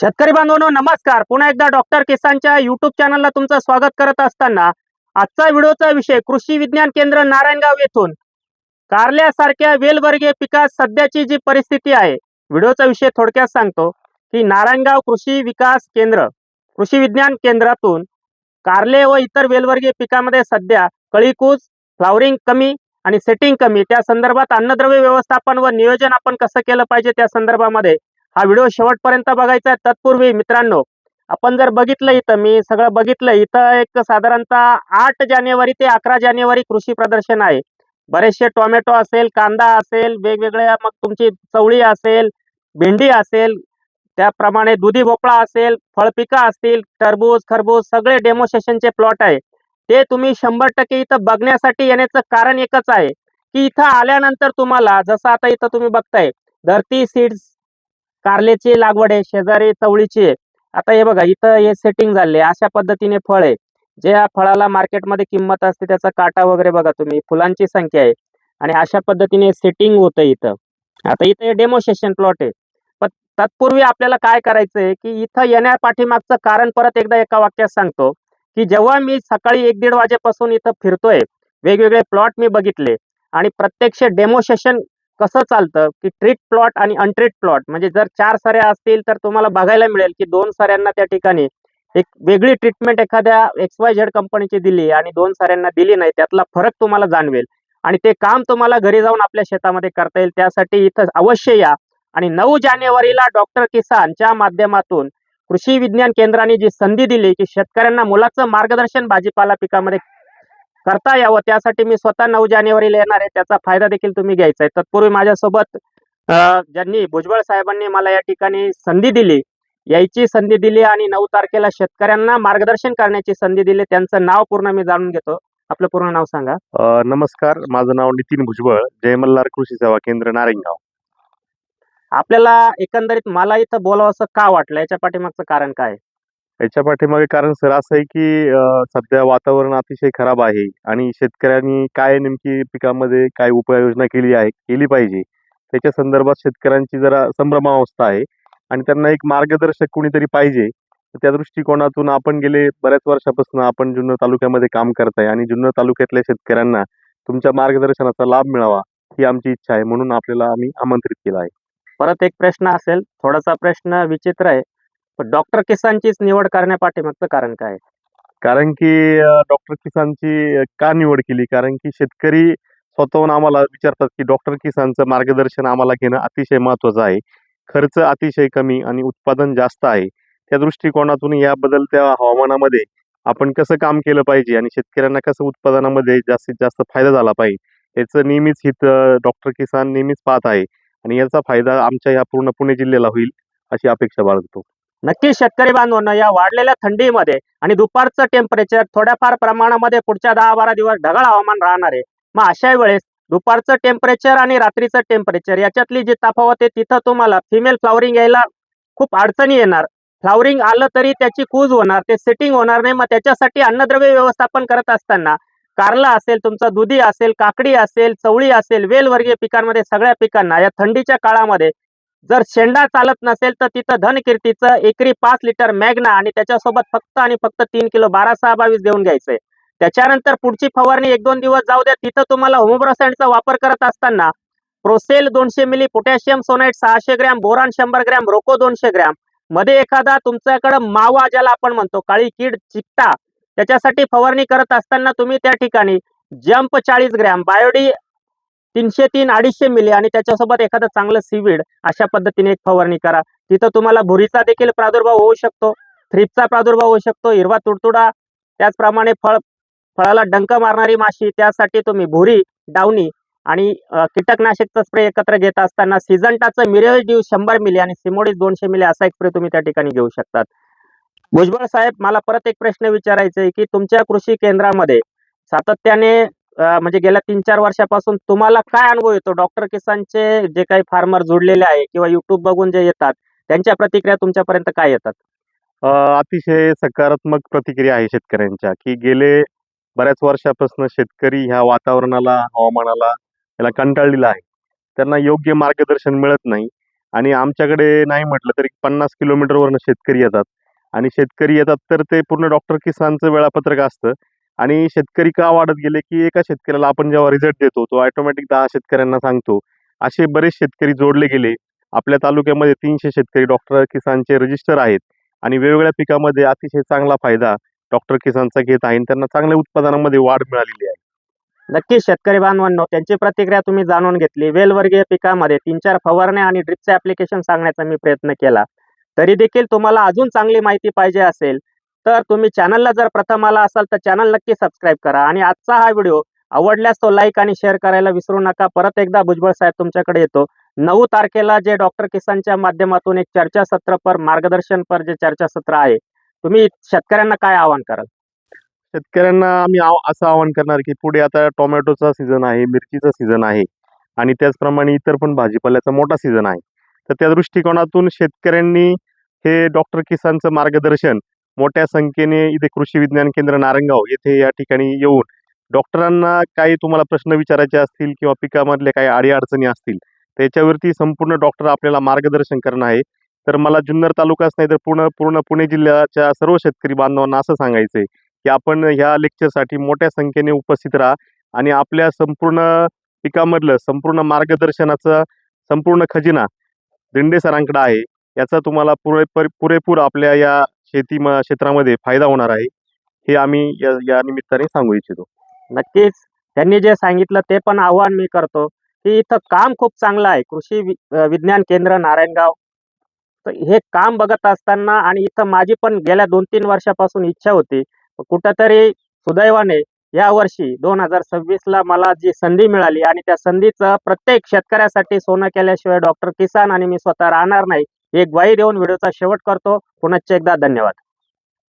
शेतकरी बांधवांनो नमस्कार. पुन्हा एकदा डॉक्टर किसानच्या युट्यूब चॅनलला तुमचं स्वागत करत असताना आजचा व्हिडिओचा विषय कृषी विज्ञान केंद्र नारायणगाव येथून. कारल्यासारख्या वेलवर्गीय पिकात सध्याची जी परिस्थिती आहे व्हिडिओचा विषय थोडक्यात सांगतो की नारायणगाव कृषी विकास केंद्र कृषी विज्ञान केंद्रातून कारले व इतर वेलवर्गीय पिकामध्ये सध्या कळीकूज फ्लावरिंग कमी आणि सेटिंग कमी त्या संदर्भात अन्नद्रव्य व्यवस्थापन व नियोजन आपण कसं केलं पाहिजे त्या संदर्भामध्ये हा व्हिडिओ शेवटपर्यंत बघायचा आहे. तत्पूर्वी मित्रांनो आपण जर बघितलं इथं मी सगळं बघितलं इथं एक साधारणतः आठ जानेवारी ते अकरा जानेवारी कृषी प्रदर्शन आहे. बरेचसे टोमॅटो असेल कांदा असेल वेगवेगळ्या मग तुमची चवळी असेल भेंडी असेल त्याप्रमाणे दुधी भोपळा असेल फळपिकं असतील टरबूज खरबूज सगळे डेमोस्ट्रेशनचे प्लॉट आहे. ते तुम्ही शंभर टक्के इथं बघण्यासाठी येण्याचं कारण एकच आहे की इथं आल्यानंतर तुम्हाला जसं आता इथं तुम्ही बघताय धरती सीड्स कारल्याची लागवड आहे शेजारी चवळीची आहे. आता हे बघा इथं हे सेटिंग झाले अशा पद्धतीने फळ आहे. ज्या फळाला मार्केटमध्ये किंमत असते त्याचा काटा वगैरे बघा तुम्ही फुलांची संख्या आहे. आणि अशा पद्धतीने सेटिंग होतं इथं. आता इथं हे डेमोस्ट्रेशन प्लॉट आहे. पण तत्पूर्वी आपल्याला काय करायचं आहे की इथं येण्या पाठीमागचं कारण परत एकदा एका वाक्यात सांगतो की जेव्हा मी सकाळी एक दीड वाजेपासून इथं फिरतोय वेगवेगळे प्लॉट मी बघितले. आणि प्रत्यक्ष डेमोस्ट्रेशन कसं चालतं की ट्रीट प्लॉट आणि अनट्रीट प्लॉट? म्हणजे जर चार सऱ्या असतील तर तुम्हाला बघायला मिळेल की दोन सऱ्यांना त्या ठिकाणी एक वेगळी ट्रीटमेंट एखाद्या एक्स वाय झेड कंपनीची दिली आणि दोन सऱ्यांना दिली नाही त्यातला फरक तुम्हाला जाणवेल. आणि ते काम तुम्हाला घरी जाऊन आपल्या शेतामध्ये करता येईल. त्यासाठी इथं अवश्य या. आणि नऊ जानेवारीला डॉक्टर किसानच्या माध्यमातून कृषी विज्ञान केंद्राने जी संधी दिली की शेतकऱ्यांना मुलाचं मार्गदर्शन भाजीपाला पिकामध्ये करता यावं त्यासाठी मी स्वतः नऊ जानेवारीला येणार आहे. त्याचा फायदा देखील तुम्ही घ्यायचा आहे. तत्पूर्वी माझ्यासोबत ज्यांनी भुजबळ साहेबांनी मला या ठिकाणी संधी दिली यायची संधी दिली आणि नऊ तारखेला शेतकऱ्यांना मार्गदर्शन करण्याची संधी दिली त्यांचं नाव पूर्ण मी जाणून घेतो. आपलं पूर्ण नाव सांगा. नमस्कार. माझं नाव नितीन भुजबळ जय मल्हार कृषी सेवा केंद्र नारायणगाव. आपल्याला एकंदरीत मला इथं बोलावं असं का वाटलं? याच्या पाठीमागचं कारण काय? याच्या पाठीमागे कारण सर असं आहे की सध्या वातावरण अतिशय खराब आहे आणि शेतकऱ्यांनी काय नेमकी पिकामध्ये काय उपाययोजना केली आहे केली पाहिजे. त्याच्या संदर्भात शेतकऱ्यांची जरा संभ्रमावस्था आहे आणि त्यांना एक मार्गदर्शक कोणीतरी पाहिजे. तर त्या दृष्टिकोनातून आपण गेले बऱ्याच वर्षापासून आपण जुन्नर तालुक्यामध्ये काम करताय आणि जुन्नर तालुक्यातल्या शेतकऱ्यांना तुमच्या मार्गदर्शनाचा लाभ मिळावा ही आमची इच्छा आहे म्हणून आपल्याला आम्ही आमंत्रित केलं आहे. परत एक प्रश्न असेल. थोडासा प्रश्न विचित्र आहे. डॉक्टर किसानचीच निवड करण्यापाठीमागचं कारण काय? कारण की डॉक्टर किसानची का निवड केली? कारण की शेतकरी स्वतःहून आम्हाला विचारतात की डॉक्टर किसानचं मार्गदर्शन आम्हाला घेणं अतिशय महत्वाचं आहे. खर्च अतिशय कमी आणि उत्पादन जास्त आहे. त्या दृष्टिकोनातून या बदलत्या हवामानामध्ये आपण कसं काम केलं पाहिजे आणि शेतकऱ्यांना कसं उत्पादनामध्ये जास्तीत जास्त फायदा झाला पाहिजे याचं नेहमीच हित डॉक्टर किसान नेहमीच पाहत आहे. आणि याचा फायदा आमच्या या पूर्ण पुणे जिल्ह्याला होईल अशी अपेक्षा बाळगतो. नक्की शेतकरी बांधवांना या वाढलेल्या थंडीमध्ये आणि दुपारचं टेम्परेचर थोड्याफार प्रमाणामध्ये पुढच्या दहा बारा दिवस ढगाळ हवामान राहणार आहे. मग अशा वेळेस दुपारचं टेम्परेचर आणि रात्रीचं टेम्परेचर याच्यातली जी तफावत आहे तिथं तुम्हाला फिमेल फ्लॉवरिंग यायला खूप अडचणी येणार. फ्लॉवरिंग आलं तरी त्याची कूज होणार ते सेटिंग होणार नाही. मग त्याच्यासाठी अन्नद्रव्य व्यवस्थापन करत असताना कारला असेल तुमचा दुधी असेल काकडी असेल चवळी असेल वेलवर्गीय पिकांमध्ये सगळ्या पिकांना या थंडीच्या काळामध्ये जर शेंडा चालत नसेल तर तिथं धनकीर्तीचं एकरी पाच लिटर मॅग्ना आणि त्याच्यासोबत फक्त आणि फक्त तीन किलो बारा सहा बावीस देऊन घ्यायचंय. त्याच्यानंतर पुढची फवारणी एक दोन दिवस जाऊ द्या. तिथं तुम्हाला होमोब्रोसॅन्डचा वापर करत असताना प्रोसेल दोनशे मिली पोटॅशियम सोनाईट सहाशे ग्रॅम बोरान शंभर ग्रॅम रोको दोनशे ग्रॅम. मध्ये एखादा तुमच्याकडं मावा ज्याला आपण म्हणतो काळी कीड चिकटा त्याच्यासाठी फवारणी करत असताना तुम्ही त्या ठिकाणी जंप चाळीस ग्रॅम बायोडी तीनशे तीन अडीचशे मिली आणि त्याच्यासोबत एखादं चांगलं सीवीड अशा पद्धतीने एक फवारणी करा. तिथं तुम्हाला भुरीचा देखील प्रादुर्भाव होऊ शकतो थ्रीपचा प्रादुर्भाव होऊ शकतो हिरवा तुडतुडा त्याचप्रमाणे फळ फळाला डंक मारणारी माशी त्यासाठी तुम्ही भुरी डावणी आणि कीटकनाशकचा स्प्रे एकत्र घेत असताना सिजंटाचं मिरेज ड्यू शंभर मिली आणि सिमोडिस दोनशे मिली असा एक स्प्रे तुम्ही त्या ठिकाणी घेऊ शकतात. भुजबळ साहेब मला परत एक प्रश्न विचारायचा आहे की तुमच्या कृषी केंद्रामध्ये सातत्याने म्हणजे गेल्या तीन चार वर्षापासून तुम्हाला काय अनुभव येतो? डॉक्टर किसानचे जे काही फार्मर जोडलेले आहे किंवा युट्यूब बघून जे येतात त्यांच्या प्रतिक्रिया तुमच्यापर्यंत काय येतात? अतिशय सकारात्मक प्रतिक्रिया आहे शेतकऱ्यांच्या की गेले बऱ्याच वर्षापासून शेतकरी ह्या वातावरणाला हवामानाला याला कंटाळलेला आहे. त्यांना योग्य मार्गदर्शन मिळत नाही आणि आमच्याकडे नाही म्हटलं तरी पन्नास किलोमीटरवरनं शेतकरी येतात. आणि शेतकरी येतात तर ते पूर्ण डॉक्टर किसानचं वेळापत्रक असतं. आणि शेतकरी का वाढत गेले की एका शेतकऱ्याला आपण जेव्हा रिझल्ट देतो तो ऑटोमॅटिक दहा शेतकऱ्यांना सांगतो. असे बरेच शेतकरी जोडले गेले. आपल्या तालुक्यामध्ये तीनशे शेतकरी डॉक्टर किसानचे रजिस्टर आहेत. आणि वेगवेगळ्या पिकामध्ये अतिशय चांगला फायदा डॉक्टर किसानचा घेत आहे. आणि त्यांना चांगल्या उत्पादनामध्ये वाढ मिळालेली आहे. नक्कीच शेतकरी बांधवांनो त्यांची प्रतिक्रिया तुम्ही जाणून घेतली. वेलवर्गीय पिकामध्ये तीन चार फवारण्या आणि ड्रिपचे ऍप्लिकेशन सांगण्याचा मी प्रयत्न केला. तरी देखील तुम्हाला अजून चांगली माहिती पाहिजे असेल तर तुम्ही चॅनलला जर प्रथम आला असाल तर चॅनल नक्की सबस्क्राईब करा. आणि आजचा हा व्हिडिओ आवडल्यास तो लाईक आणि शेअर करायला विसरू नका. परत एकदा भुजबळ साहेब तुमच्याकडे येतो. नऊ तारखेला जे डॉक्टर किसानच्या माध्यमातून एक चर्चासत्र पर मार्गदर्शन पर जे चर्चासत्र आहे तुम्ही शेतकऱ्यांना काय आवाहन कराल? शेतकऱ्यांना आम्ही आव- असं आवाहन करणार की पुढे आता टोमॅटोचा सीझन आहे मिरचीचा सीझन आहे आणि त्याचप्रमाणे इतर पण भाजीपाल्याचा मोठा सीझन आहे. तर त्या दृष्टिकोनातून शेतकऱ्यांनी हे डॉक्टर किसानचं मार्गदर्शन मोठ्या संख्येने इथे कृषी विज्ञान केंद्र नारायणगाव येथे या ठिकाणी येऊन डॉक्टरांना काही तुम्हाला प्रश्न विचारायचे असतील किंवा पिकामधले काही अडीअडचणी असतील त्याच्यावरती संपूर्ण डॉक्टर आपल्याला मार्गदर्शन करणं आहे. तर मला जुन्नर तालुकाच नाही तर पूर्ण पूर्ण पुणे जिल्ह्याच्या सर्व शेतकरी बांधवांना असं सांगायचं आहे की आपण ह्या लेक्चरसाठी मोठ्या संख्येने उपस्थित राहा आणि आपल्या संपूर्ण पिकामधलं संपूर्ण मार्गदर्शनाचा संपूर्ण खजिना दिंडे सरांकडे आहे. याचा तुम्हाला पुरे पुरेपूर आपल्या या शेती म- क्षेत्रामध्ये फायदा होणार आहे हे आम्ही या या निमित्ताने सांगू इच्छितो. नक्कीच. त्यांनी जे सांगितलं ते पण आव्हान मी करतो की इथं काम खूप चांगलं आहे. कृषी वि- विज्ञान केंद्र नारायणगाव. तर हे काम बघत असताना आणि इथं माझी पण गेल्या दोन तीन वर्षापासून इच्छा होती कुठंतरी सुदैवाने या वर्षी दोन हजार सव्वीस ला मला जी संधी मिळाली आणि त्या संधीचं प्रत्येक शेतकऱ्यासाठी सोनं केल्याशिवाय डॉक्टर किसान आणि मी स्वतः राहणार नाही एक ग्वाही देऊन व्हिडिओचा शेवट करतो. पुनश्च एकदा धन्यवाद.